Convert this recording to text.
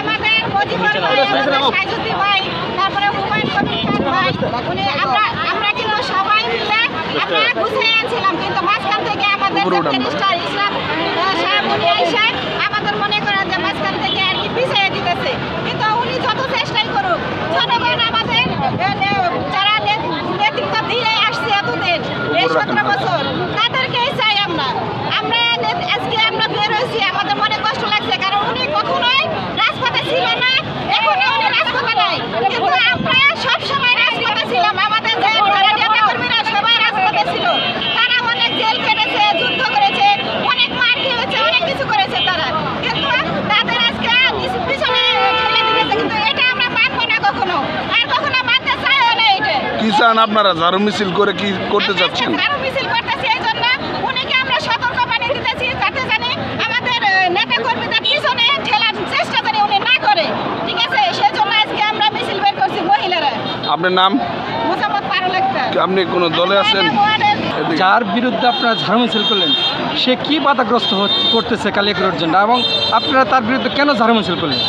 আমাদের মজিবর ভাই আমাদের সাইজুদ্দি ভাই। তারপরে হুমায়ুন কবির খান ভাই উনি আমরা আমরা কিন্তু সবাই মিলে আমরা গুছিয়ে আনছিলাম কিন্তু মাঝখান থেকে আমাদের ইসলাম সাহেব উনি এসে মনে করেন যে মাঝখান থেকে আর কি পিছিয়ে দিতেছে কিন্তু উনি যত চেষ্টাই করুক জনগণ আমাদের আহ, নে- যারা নে- নেতৃত্ব দিয়ে আসছে এতদিন এই কি চান আপনারা? ঝাড়ু মিছিল করে কি করতে চাচ্ছেন? ঝাড়ু মিছিল করতেছি এই জন্য। উনিকে আমরা সতর্ক বাণী দিতেছি যাতে জানি আমাদের নেতা কর্মীদের পিছনে ঠেলার চেষ্টা জানি উনি না করে। ঠিক আছে? সেই জন্য আজকে আমরা মিছিল বের করছি মহিলারা। আপনার নাম? মোসাম্মদ পারুল আক্তার। আপনি কোনো দলে আছেন? যার বিরুদ্ধে আপনারা ঝাড়ু মিছিল করলেন সে কি বাধাগ্রস্ত করতেছে কালিয়াকুড়ের জন্য? এবং আপনারা তার বিরুদ্ধে কেন ঝাড়ু মিছিল করলেন?